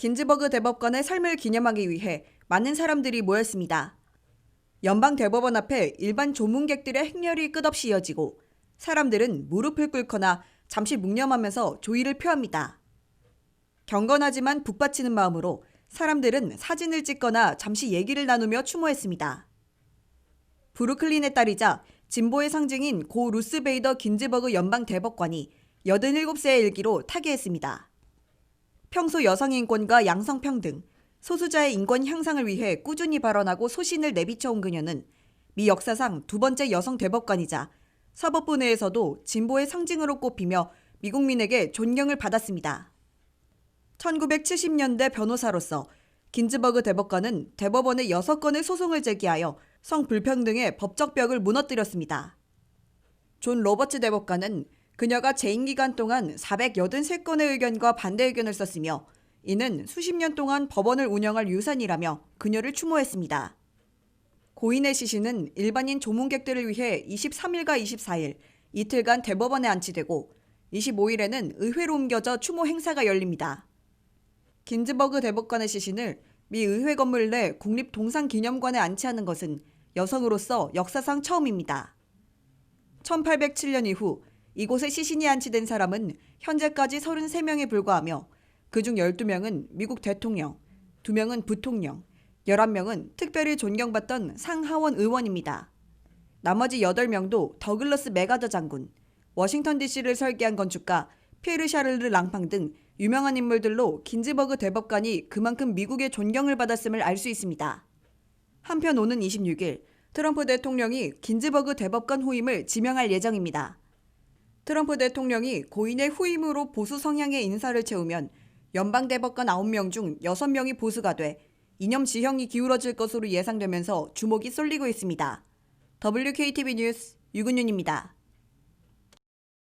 긴즈버그 대법관의 삶을 기념하기 위해 많은 사람들이 모였습니다. 연방 대법원 앞에 일반 조문객들의 행렬이 끝없이 이어지고 사람들은 무릎을 꿇거나 잠시 묵념하면서 조의를 표합니다. 경건하지만 북받치는 마음으로 사람들은 사진을 찍거나 잠시 얘기를 나누며 추모했습니다. 브루클린의 딸이자 진보의 상징인 고 루스 베이더 긴즈버그 연방 대법관이 87세의 일기로 타계했습니다. 평소 여성 인권과 양성평등, 소수자의 인권 향상을 위해 꾸준히 발언하고 소신을 내비쳐온 그녀는 미 역사상 두 번째 여성 대법관이자 사법부 내에서도 진보의 상징으로 꼽히며 미국민에게 존경을 받았습니다. 1970년대 변호사로서 긴즈버그 대법관은 대법원에 6건의 소송을 제기하여 성불평등의 법적 벽을 무너뜨렸습니다. 존 로버츠 대법관은 그녀가 재임 기간 동안 483건의 의견과 반대 의견을 썼으며 이는 수십 년 동안 법원을 운영할 유산이라며 그녀를 추모했습니다. 고인의 시신은 일반인 조문객들을 위해 23일과 24일 이틀간 대법원에 안치되고 25일에는 의회로 옮겨져 추모 행사가 열립니다. 긴즈버그 대법관의 시신을 미 의회 건물 내 국립동상기념관에 안치하는 것은 여성으로서 역사상 처음입니다. 1807년 이후 이곳에 시신이 안치된 사람은 현재까지 33명에 불과하며 그중 12명은 미국 대통령, 2명은 부통령, 11명은 특별히 존경받던 상하원 의원입니다. 나머지 8명도 더글러스 메가더 장군, 워싱턴 DC를 설계한 건축가 피에르 샤를르 랑팡 등 유명한 인물들로 긴즈버그 대법관이 그만큼 미국의 존경을 받았음을 알 수 있습니다. 한편 오는 26일 트럼프 대통령이 긴즈버그 대법관 후임을 지명할 예정입니다. 트럼프 대통령이 고인의 후임으로 보수 성향의 인사를 채우면 연방 대법관 9명 중 6명이 보수가 돼 이념 지형이 기울어질 것으로 예상되면서 주목이 쏠리고 있습니다. WKTV 뉴스 유근윤입니다.